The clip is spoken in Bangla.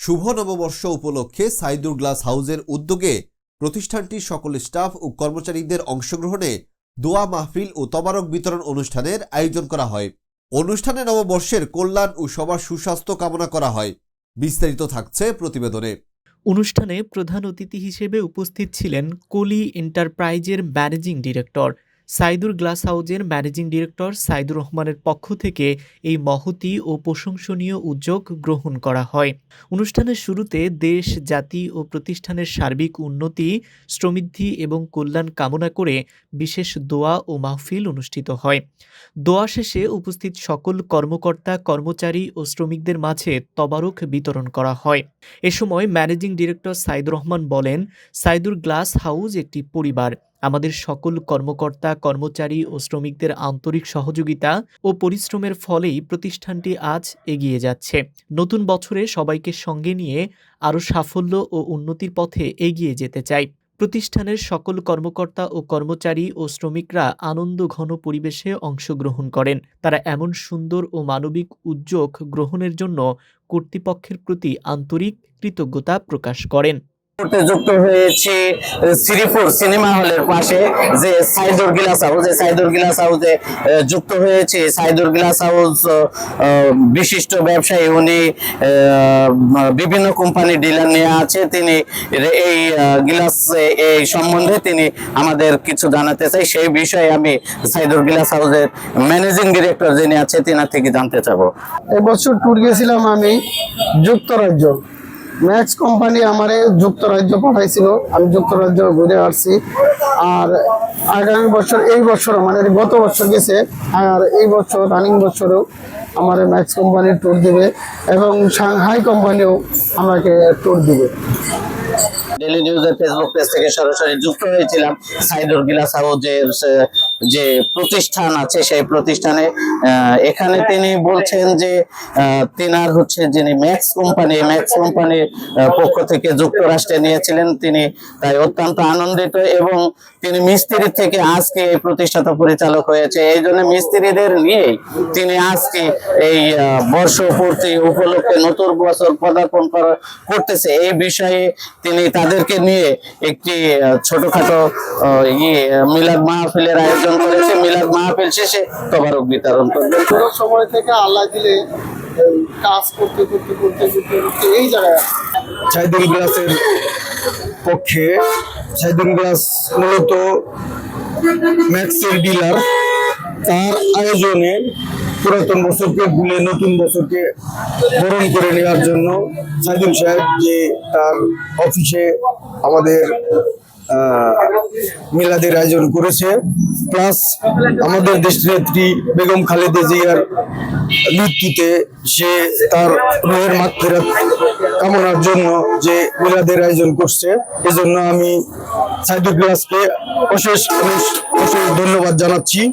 শুভ নববর্ষ উপলক্ষে সাইদুর গ্লাস হাউসের উদ্যোগে প্রতিষ্ঠানটির সকল স্টাফ ও কর্মচারীদের অংশগ্রহণে দোয়া মাহফিল ও তবারক বিতরণ অনুষ্ঠানের আয়োজন করা হয়। অনুষ্ঠানে নববর্ষের কল্যাণ ও সবার সুস্বাস্থ্য কামনা করা হয়। বিস্তারিত থাকছে প্রতিবেদনে। অনুষ্ঠানে প্রধান অতিথি হিসেবে উপস্থিত ছিলেন কোলি এন্টারপ্রাইজের ম্যানেজিং ডিরেক্টর সাইদুর গ্লাস হাউজের ম্যানেজিং ডিরেক্টর সাইদুর রহমানের পক্ষ থেকে এই মহতি ও প্রশংসনীয় উদ্যোগ গ্রহণ করা হয়। অনুষ্ঠানের শুরুতে দেশ, জাতি ও প্রতিষ্ঠানের সার্বিক উন্নতি শ্রমিদ্ধি এবং কল্যাণ কামনা করে বিশেষ দোয়া ও মাহফিল অনুষ্ঠিত হয়। দোয়া শেষে উপস্থিত সকল কর্মকর্তা, কর্মচারী ও শ্রমিকদের মাঝে তবারক বিতরণ করা হয়। এ সময় ম্যানেজিং ডিরেক্টর সাইদুর রহমান বলেন, সাইদুর গ্লাস হাউস একটি পরিবার। আমাদের সকল কর্মকর্তা, কর্মচারী ও শ্রমিকদের আন্তরিক সহযোগিতা ও পরিশ্রমের ফলেই প্রতিষ্ঠানটি আজ এগিয়ে যাচ্ছে। নতুন বছরে সবাইকে সঙ্গে নিয়ে আরও সাফল্য ও উন্নতির পথে এগিয়ে যেতে চাই। প্রতিষ্ঠানের সকল কর্মকর্তা ও কর্মচারী ও শ্রমিকরা আনন্দ ঘন পরিবেশে অংশগ্রহণ করেন। তারা এমন সুন্দর ও মানবিক উদ্যোগ গ্রহণের জন্য কর্তৃপক্ষের প্রতি আন্তরিক কৃতজ্ঞতা প্রকাশ করেন। যুক্ত হয়েছে শ্রীপুর সিনেমা হলের পাশে যে সাইদুর গিলাস হাউস এই সাইদুর গিলাস হাউসে যুক্ত হয়েছে। সাইদুর গিলাস হাউস বিশিষ্ট ব্যবসায়ী উনি বিভিন্ন কোম্পানি ডিলার নিয়ে আছে। তিনি এই গিলাস, এই সম্বন্ধে তিনি আমাদের কিছু জানাতে চাই। সেই বিষয়ে আমি সাইদুর গিলাস হাউসের ম্যানেজিং ডিরেক্টর যিনি আছে, তিনার থেকে জানতে চাবো। এবছর ট্যুর গেছিলাম আমি যুক্তরাজ্য। ম্যাক্স কোম্পানি আমারে যুক্তরাজ্য পাঠাইছিল। আমি যুক্তরাজ্য ঘুরে আসছি। আর আগামী বছর, এই বছর মানে গত বছর গেছে। আর এই বছর রানিং বছরও আমার ম্যাক্স কোম্পানির ট্যুর দিবে এবং সাংহাই কোম্পানিও আমাকে ট্যুর দিবে। ডেলি নিউজের ফেসবুক পেজ থেকে সরাসরি যুক্ত হয়েছিলাম। সাইদুর গিলাস হাউজের সে- যে প্রতিষ্ঠান আছে সেই প্রতিষ্ঠানে এখানে তিনি বলছেন যে তিনার হচ্ছে যিনি ম্যাক্স কোম্পানি, ম্যাক্স কোম্পানির পক্ষ থেকে যুক্তরাষ্ট্রে নিয়েছিলেন। তিনি তাই অত্যন্ত আনন্দিত এবং তিনি মিস্ত্রি থেকে আজকে এই প্রতিষ্ঠাতা পরিচালক হয়েছে। এই জন্য মিস্ত্রিদের নিয়েই তিনি আজকে এই বর্ষপূর্তি উপলক্ষে নতুন বছর পদার্পণ করা, করতেছে। এই বিষয়ে তিনি তাদেরকে নিয়ে একটি ছোটখাটো ইয়ে মিলাদ মাহফিলের আয়োজন করেছে মিলাদ মাহফিল শেষে তবারক বিতরণ করবেন পুরো সময় থেকে আল্লাহ দিলে কাজ করতে করতে করতে করতে করতে এই জায়গায় সাইদুল গ্লাসের পক্ষে সাইদুল গ্লাস মূলত ম্যাক্সের ডিলার। তার আয়োজনে পুরাতন বছরকে ভুলে নতুন বছরকে বরণ করে নেওয়ার জন্য সাইদুল সাহেব যে তার অফিসে আমাদের মিলাদের আয়োজন করেছে। প্লাস আমাদের দেশনেত্রী বেগম খালেদা জিয়ার মৃত্যুতে সে তার রোহের মাত্র কামনার জন্য যে মিলাদের আয়োজন করছে, এজন্য আমি সাইদুল গ্লাসকে অশেষ অশেষ অশেষ ধন্যবাদ জানাচ্ছি।